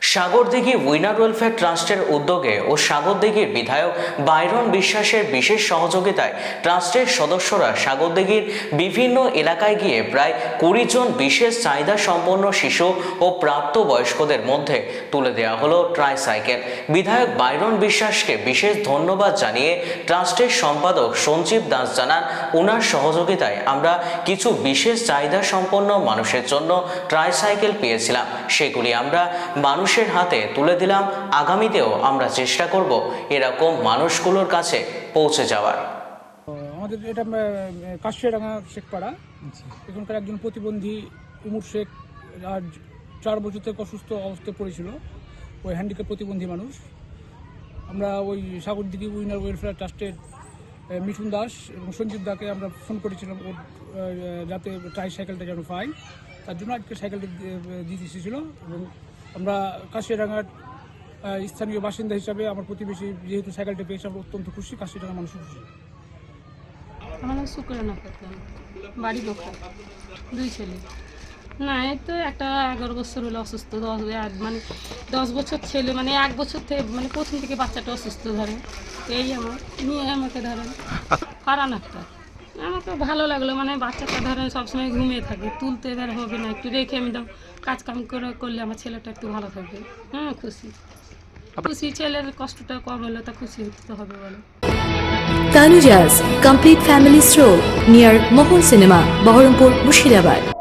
Sagardighi winner welfare ট্রাস্টের উদ্যোগে ও সাগরদিঘির বিধায়ক বাইরন বিশ্বাসের বিশেষ সহযোগিতায় ট্রাস্টের সদস্যরা সাগরদিঘির বিভিন্ন এলাকায় গিয়ে প্রায় কুড়ি জন বিশেষ চাহিদা সম্পন্ন শিশু ও প্রাপ্তবয়স্কদের মধ্যে তুলে দেওয়া হলো ট্রাইসাইকেল। বিধায়ক বাইরন বিশ্বাসকে বিশেষ ধন্যবাদ জানিয়ে ট্রাস্টের সম্পাদক সঞ্জীব দাস জানান ওনার সহযোগিতায় আমরা কিছু বিশেষ চাহিদা সম্পন্ন মানুষের জন্য ট্রাইসাইকেল পেয়েছিলাম। সেগুলি আমরা মানুষের হাতে তুলে দিলাম আগামীতেও আমরা চেষ্টা করব এরকম মানুষগুলোর কাছে পৌঁছে যাওয়ার। আমাদের এটা কাশিয়াডাঙ্গা শেখপাড়া। এখানকার একজন প্রতিবন্ধী উমর শেখ আজ চার বছর থেকে অসুস্থ অবস্থায় পড়েছিল। ওই হ্যান্ডিক্যাপ প্রতিবন্ধী মানুষ। আমরা ওই সাগরদিঘি উইনার ওয়েলফেয়ার ট্রাস্টের মিঠুন দাস এবং সঞ্জীব দাকে আমরা ফোন করেছিলাম ওর যাতে ট্রাই সাইকেলটা যেন পাই। তার জন্য আজকে সাইকেলটা দিতে এসেছিল এবং আমরা কাশিয়াডাঙ্গার স্থানীয় বাসিন্দা হিসাবে আমার প্রতিবেশী যেহেতু সাইকেলটা পেয়েছে, আমরা অত্যন্ত খুশি কাশিয়াডাঙ্গার মানুষ খুশি। আমার নাম শুক্রানা খাতুন বাড়ি বোখা দুই ছেলে। না, এই তো একটা এগারো বছর হলো অসুস্থ, দশ মানে দশ বছর ছেলে মানে এক বছর থেকে মানে প্রথম থেকে বাচ্চাটা অসুস্থ ধরে। এই আমার নিয়ে আমাকে ধরেন। হারান একটা আমাকে ভালো লাগল মানে বাচ্চাটা ধরেন সবসময় ঘুমিয়ে থাকে তুলতে ধর হবে না একটু রেখে আমি তো কাজকাম করে করলে আমার ছেলেটা একটু ভালো থাকবে। হ্যাঁ খুশি। খুশি ছেলের কষ্টটা কম হলে তা খুশি হতে হবে বলো। Tanuja's complete family store near Mohan cinema Baharampur Mushirabad.